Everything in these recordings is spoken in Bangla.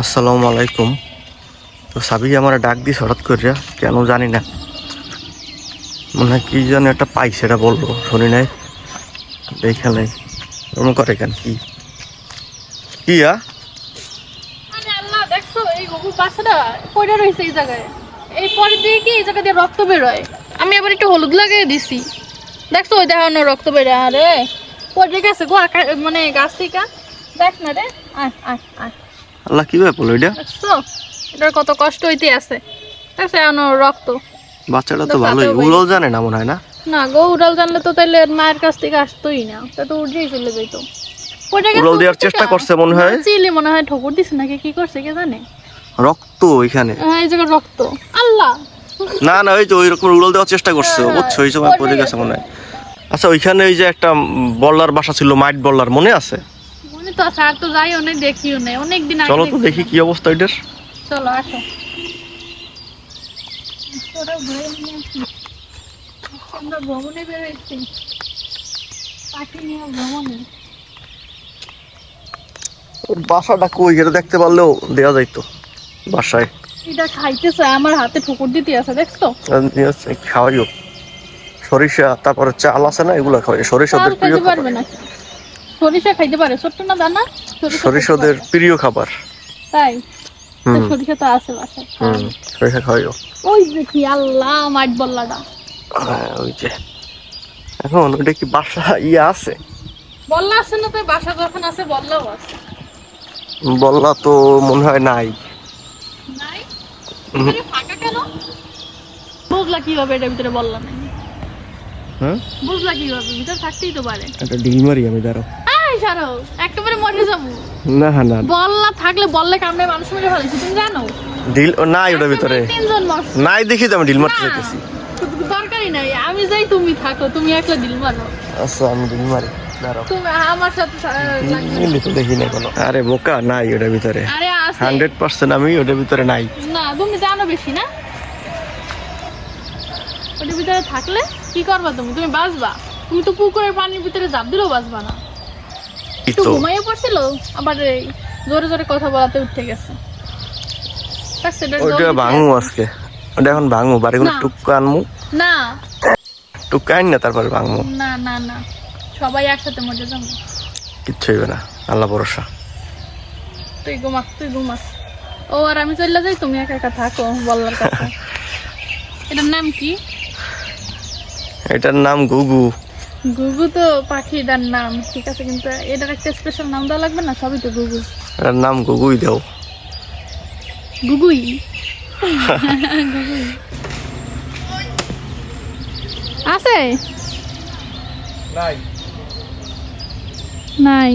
আসসালামু আলাইকুম। তো সাবি আমার ডাক দিস হঠাৎ করিয়া কেন জানি না। মনে হয় কি যেন একটা পাই সেটা বলল শুনি নাই। দেখে নাই ওরকম করে কেন, কি? কি, আ? দেখছ, এই বাচ্চাটা এই জায়গায়। এই পরে দিয়ে কি এই জায়গা দিয়ে রক্ত বেরোয়? আমি আবার একটু হলুদ লাগিয়ে দিছি। দেখছ, ওই দেখানো রক্ত বেরোয়। আরে, পড়ে গেছে গো মানে গাছ থেকে। দেখ না রে, আয় আয় আয়। আল্লাহ কীভাবে এটা? এটার কত কষ্ট হইতে আছে। দেখছ এখনও রক্ত। বাচ্চাটা তো ভালোই উড়াল জানে না মনে হয় না? না গো উড়াল জানলে তো তাহলে মায়ের কাছ থেকে আসতোই না। তা তো উড়েই চলে যেত উড়াল দেওয়ার চেষ্টা করছে মনে হয়? চিলি মনে হয় ঠোকর দিছে নাকি কি করছে কে জানে? রক্ত ওইখানে। হ্যাঁ, এই রক্ত। আল্লাহ! না না ওই তো ওই রকম উড়াল দেওয়ার চেষ্টা করছে। হ্যাঁ, বুঝছ ওই সময় পড়ে গেছে। মনে হয়। আচ্ছা ওইখানে ওই যে একটা বল্লার বাসা ছিল মাইট বল্লার মনে আছে? তো আছে আর তো যাই অনেক দেখিও নেই। অনেক দিন আগে চলো তো দেখি কি অবস্থা ওইটার। চলো আসো। ওরা ঘুরে নিয়ে আসি। আজকে আমরা ভ্রমণে বেরোচ্ছি। পাখি নিয়ে ভ্রমণে। ওর বাসাটা কই এটা দেখতে পারলেও দেওয়া যাইতো বাসায়। এটা খাইতেছে আমার হাতে ঠুকুর দিতে আছে দেখছ? খাওয়াইও। সরিষা তারপরে চাল আছে না এগুলো খাওয়াই। সরিষা প্রিয় খাইতে পারবে না সরিষা খাইতে পারে ছোট্ট না দানা? সরিষা ওদের প্রিয় খাবার। তাই? সরিষা তো আছে বাসায় সরিষা খাওয়াইও ওই দেখি আল্লাহ মাঠ বল্লাটা। হ্যাঁ ওই যে। এখন ওটা কি বাসা ইয়ে আছে? বল্লা আছে না তো বাসা যখন আছে বল্লাও আছে। বললা তো মনে হয় নাই। নাই? ফাঁকা কেন? বুঝলা কীভাবে এটার ভিতরে বললা নাই? হ্যাঁ? বুঝলা কীভাবে? ভিতরে থাকতেই তো পারে। একটা ডিল মারি আমি দাঁড়াও। সারো একেবারে মরে যাব। না না বল্লা থাকলে বললে কামড়ে মানুষ মেরে ফেলেছি তুমি জানো? ডিল নাই ওটার ভিতরে। তিনজন মরছে নাই দেখি তো আমি ডিল মারতে চাইতেছি দরকারই নাই আমি যাই তুমি থাকো তুমি একলা দিল মারো। আচ্ছা আমি ডিল মারি আমার সাথে দেখি না কোনো। আরে বোকা নাই ওটার ভিতরে। হান্ড্রেড পার্সেন্ট আমি ওটার ভিতরে নাই। না তুমি জানো বেশি না? ওটার ভিতরে থাকলে কি করবা তুমি? তুমি বাঁচবা। তুমি তো পুকুরের পানির ভিতরে জাপ দিলেও বাঁচবা না। একটু ঘুমাইয়ে পড়ছিল আবার জোরে জোরে কথা বলাতে উঠে গেছে। থাক, সেটার জল ওইটা দিতে ভাঙু আজকে। ওটা এখন ভাঙু বাড়িগুলো না। টুক্কা আনমু। না। টুক্কা আন না তারপরে ভাঙমু। না না না। সবাই একসাথে মজা যাব। কিচ্ছু হইবে না। আল্লাহ ভরসা। তুই তুই ঘুমাস ও আর আমি চলে যাই তুমি একা একা থাকো বলার কাছে এটার নাম কি? এটার নাম গুগু গুগু তো পাখিটার নাম ঠিক আছে কিন্তু এটার একটা স্পেশাল নাম দেওয়া লাগবে না? সবই তো গুগু। এটার নাম গুগুই দেও। গুগুই? গুগুই। আছে? নাই। নাই।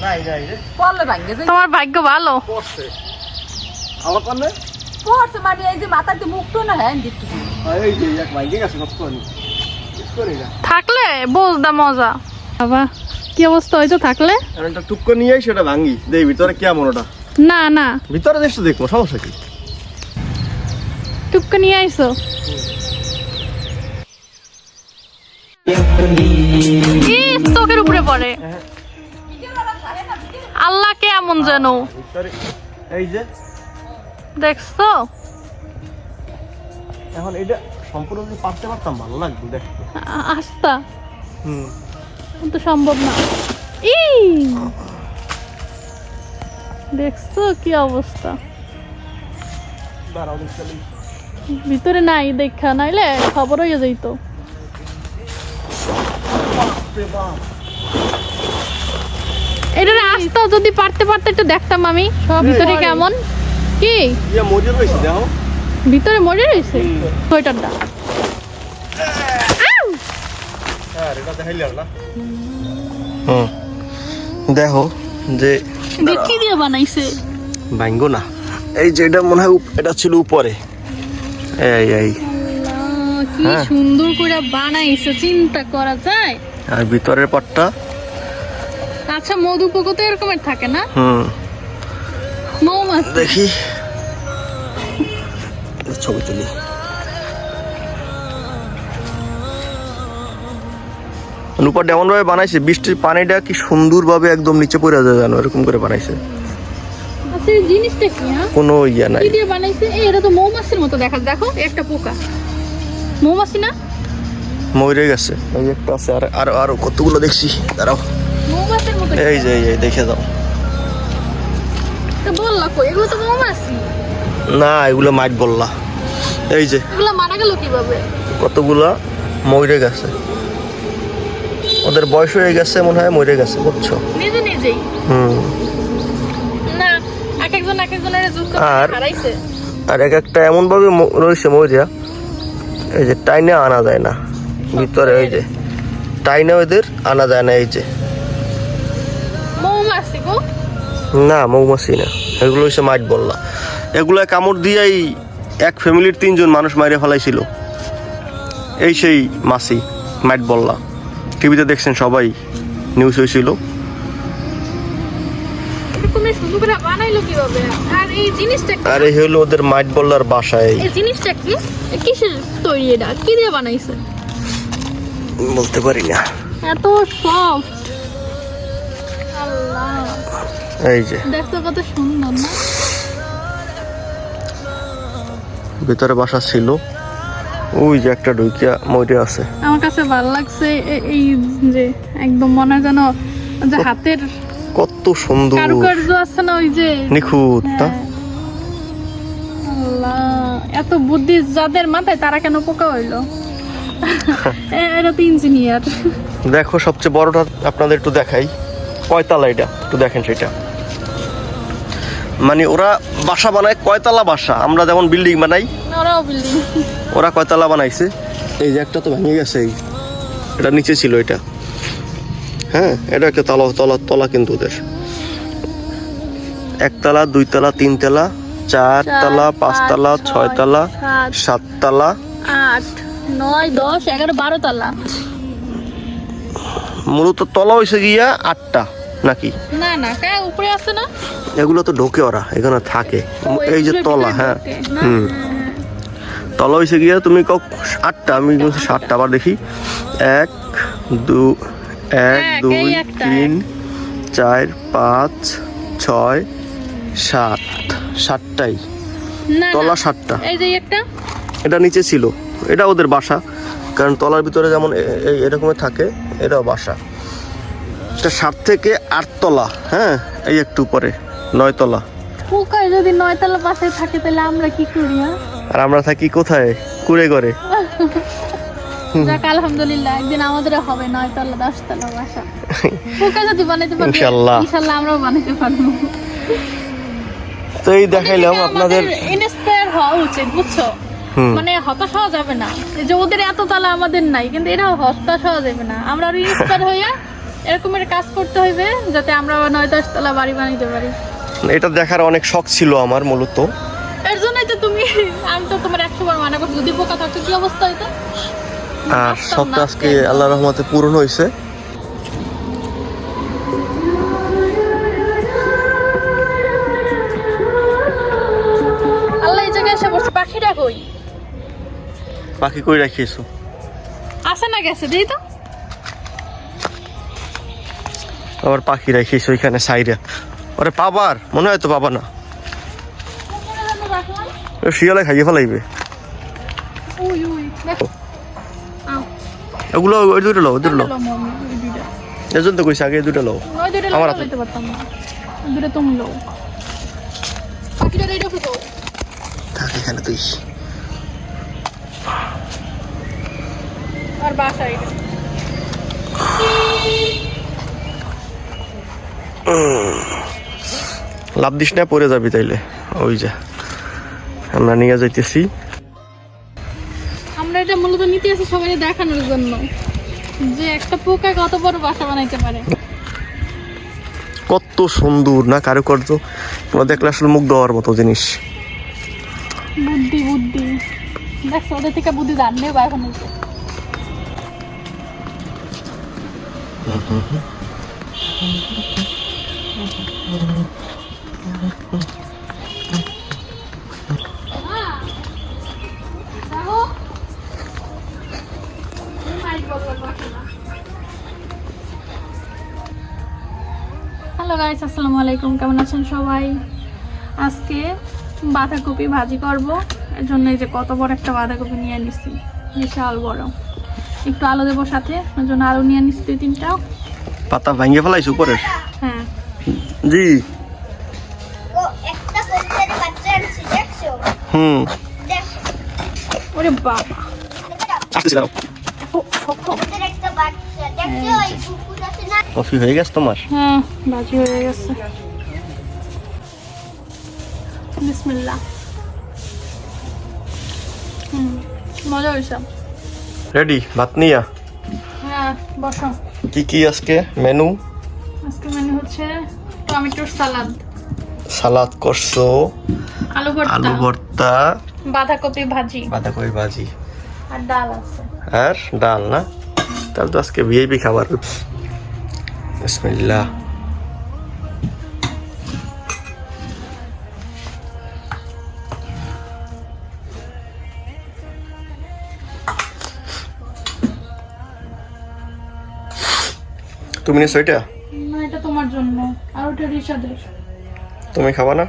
নাই নাই পড়লে ভাঙ্গে যাই তোমার ভাগ্য ভালো। পড়ছে। আমার পারলে পড়ছে মানে এই যে মাথাতে মুখটো না হ্যাঁ দেখতে এই যে এক ভাইগে গেছে কত থাকলে বুঝদা মজা। বাবা কি অবস্থা? হয়তো থাকলে? একটা টুক্কো নিয়ে সেটা ভাঙি দেই ভিতরে কেমন ওটা? না না। ভিতরে দেশ তো দেখব সমস্যা কি? টুককে নিয়ে আইসো। ইস, চোখের উপরে পড়ে। আল্লাহকে এমন যেন। এই যে। দেখছ? এখন এটা সম্পূর্ণ যদি পারতে পারতাম ভালো লাগতো দেখ। আস্তা হুম। কিন্তু সম্ভব না। দেখছ কি অবস্থা? ভিতরে নাই দেখা নাইলে খবর হয়ে যাইতো। এটা রাস্তা যদি পারতে পারতে একটু দেখতাম আমি। সব ভিতরে কেমন? কি? মজুর রয়েছে দেখো। ভিতরে মরে রয়েছে? সোয়েটারটা। হ্যাঁ দেখো যে কি দিয়ে বানাইছে। ভাঙ্গো না। এই যে এটা মনে হয় এটা ছিল উপরে। এই এই। কি হ্যাঁ। সুন্দর করে বানাইছে চিন্তা করা যায়। আর ভিতরের পাটটা? আচ্ছা মধু পোকো তো এরকমের থাকে না? হুম। মৌমাছি। দেখি। ছবি তুলি। উপরটা এমন ভাবে বানাইছে বৃষ্টির পানিটা কি সুন্দর ভাবে একদম নিচে পড়ে যায় জানো এরকম করে বানাইছে। আচ্ছা জিনিসটা কি হ্যাঁ? কোনো ইয়া নাই। দিয়ে বানাইছে? এটা তো মৌমাছির মতো দেখা দেখো একটা পোকা। মৌমাছি না? মরে গেছে। এই একটা আছে আর আর আরও কতগুলো দেখছি। দাঁড়াও। মৌমাছির মতো এই যে এই দেখে যাও তো বললা কই? এগুলো তো মৌমাছি। না এগুলো মাইট বললা। এই যে। মারা গেল কীভাবে? কতগুলা মরে গেছে ওদের বয়স হয়ে গেছে মনে হয় মরে গেছে বুঝছ? নিজে নিজেই? হুম। না এক একজন এক একজনের যুদ্ধ আর- হারাইছে। আর এক একটা এমন ভাবে রয়েছে মরিয়া এই যে টাইনে আনা যায় না। ভিতরে ওই যে টাইনে ওদের আনা যায় না এই যে। মৌমাছি গো। না মৌমাছি না। এগুলো হচ্ছে মাইট বললা। এগুলো কামড় দিয়েই এক ফ্যামিলির তিনজন মানুষ মাইরে ফেলাইছিল। এই সেই মাসি মাইট বল্লা। টিভিতে দেখছেন সবাই নিউজ হয়েছিল আর হলো ওদের মাইট বললার বাসায় এই। জিনিসটা কি? কিসের তৈরি এটা? কি দিয়ে বানাইছে? বলতে পারি না। এত সফট আল্লাহ। এই যে। দেখতে কত সুন্দর না? ভিতরে বাসা ছিল। ওই যে একটা ঢুকিয়া মরে আছে। আমার কাছে ভালো লাগছে এই যে একদম মনে যেন যে হাতের কত সুন্দর কারুকার্য আছে না ওই যে। নিখুঁত হ্যাঁ। এত বুদ্ধি যাদের মাথায় তারা কেন পোকা হইল? এরা তো ইঞ্জিনিয়ার দেখো সবচেয়ে বড়টা আপনাদের একটু দেখাই। কয়তালা এটা? একটু দেখেন সেটা। মানে ওরা বাসা বানায় কয়তালা বাসা। আমরা যেমন বিল্ডিং বানাই ওরাও বিল্ডিং ওরা কয়তালা বানাইছে? এই যে একটা তো ভেঙে গেছে। এই এটা নিচে ছিল এটা। হ্যাঁ এটা একটা তলা তলা তলা কিন্তু ওদের। একতলা দুইতলা তিনতলা চারতলা পাঁচতলা ছয়তলা সাততলা। আট নয় দশ এগারো বারো তলা মূলত তলা হয়েছে গিয়া আটটা নাকি? না না কা উপরে আছে না? এগুলো তো ঢোকে ওরা এখানে থাকে। এই যে তলা হ্যাঁ। হুম। তলা হয়েছে গিয়ে তুমি কক আটটা আমি সাতটা আবার দেখি। এক দু এক এক, দুই তিন চার পাঁচ ছয় সাত। সাতটাই। তলা সাতটা। এটা নিচে ছিল। এটা ওদের বাসা। কারণ তলার ভিতরে যেমন এ- এই এরকমের থাকে এটাও বাসা। এটা সাত থেকে আটতলা হ্যাঁ? এই একটু উপরে নয়তলা পোকায় যদি নয়তলা থাকে তাহলে আমরা কি করি হ্যাঁ? আর আমরা থাকি কোথায়? কুড়ে করে যাক আলহামদুলিল্লাহ একদিন আমাদের হবে নয়তলা দশতলা বাসা। পোকা যদি বানাইতে পারবে ইনশাল্লাহ। ইনশাল্লাহ আমরাও বানাইতে পারব। তো এই দেখাইলাম আপনাদের ইনস্পায়ার হওয়া উচিত বুঝছ? মানে হতাশ হওয়া যাবে না। যে ওদের এত তালা আমাদের নাই কিন্তু এরা হতাশ হওয়া যাবে না। আমরা আরও ইন্সপায়ার হইয়া এরকমের কাজ করতে হইবে যাতে আমরা নয় দশ তলা বাড়ি বানাইতে পারি। এটা দেখার অনেক শখ ছিল আমার মূলত এর জন্যই তো তুমি আমি তো তোমার একশো বার মানা করছি যদি পোকা থাকতো কি অবস্থা হইতো আর শখটা আজকে। আল্লাহ রহমতে পূরণ হয়েছে? আল্লাহ এই জায়গায় এসে বসছে পাখিটা কই? পাখি কই রাখিয়েছো? আসে না গেছে দিই তো। আবার পাখি রাখিয়েছো ওইখানে সাইডে। ওরে পাবার মনে হয় তো পাবা না। শিয়ালে খাইয়ে ফেলাইবে। এগুলো ওই দুটো লো দুটো লো। এজন তো কইছে আগে দুটো লো আমার হাতে। তুমি থাক এখানে তুই। আর লাভ দিস না পরে যাবি তাইলে। ওই যা। আমরা নিয়ে যাইতেছি। আমরা এটা মূলত নিতে আসি সবাই দেখানোর জন্য। যে একটা পোকা কত বড় বাসা বানাইতে পারে। কত সুন্দর না কারুকার্য। তোমরা দেখলে আসলে মুগ্ধ হওয়ার মতো জিনিস। বুদ্ধি বুদ্ধি। দেখছ ওদের থেকে বুদ্ধি জানলে বা এখন হইছে। গাইস আসসালামু আলাইকুম। কেমন আছেন সবাই? আজকে বাঁধাকপি ভাজি করব। এর জন্য এই যে কত বড় একটা বাঁধাকপি নিয়ে নিছি। বিশাল বড়। একটু আলু দেবো সাথে ওর জন্য আলু নিয়ে নিচ্ছি দুই তিনটা। পাতা ভাঙিয়ে ফেলাইছো উপরের হ্যাঁ। জি। ও একটা কবুতরের বাচ্চা আনছি দেখছ? হুম। দেখো। ওরে বাবা। কবুতরের একটা কফি হয়ে গেছে তোমার? হ্যাঁ ভাজি হয়ে গেছে। বিসমিল্লাহ। হুম মজা হয়েছে। রেডি ভাত নিয়া? হ্যাঁ বসো। কি কি আজকে? মেনু আজকে মেনু হচ্ছে টমেটোর সালাদ। সালাদ করছ? আলু ভর্তা। আলু ভর্তা। বাঁধাকপি ভাজি। বাঁধাকপি ভাজি। আর ডাল আছে। আর ডাল না? তাহলে তো আজকে ভিআইপি খাবার। বিসমিল্লাহ। তুমি নিছো এটা? না এটা তোমার জন্য। আর ওটা রিসাদের তুমি খাবা না?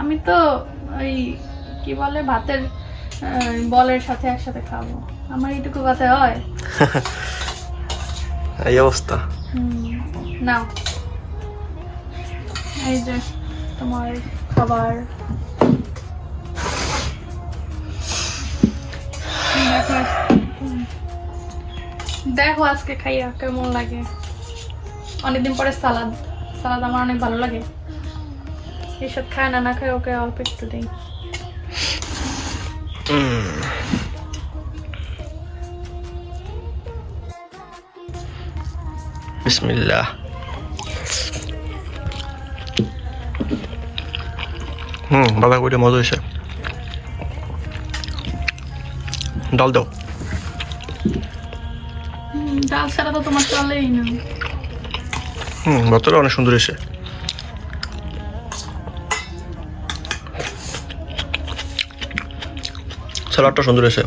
আমি তো ওই কি বলে ভাতের বলের সাথে একসাথে খাব। আমার এইটুকু ভাতে হয়। এই অবস্থা। নাও। এই যে তোমার খাবার। দেখো দেখো আজকে খাইয়া কেমন লাগে। অনেকদিন পরে সালাদ। সালাদ আমার অনেক ভালো লাগে। এসব খায় না না খায় ওকে অল্প একটু দিই। বিসমিল্লাহ। হুম বাঁধাকপিটা মজা হয়েছে ডাল দাও। হুম, ডাল ছাড়া তো তোমার চলেই না। হুম ভাতটা অনেক সুন্দর হয়েছে স্যালাডটা সুন্দর হয়েছে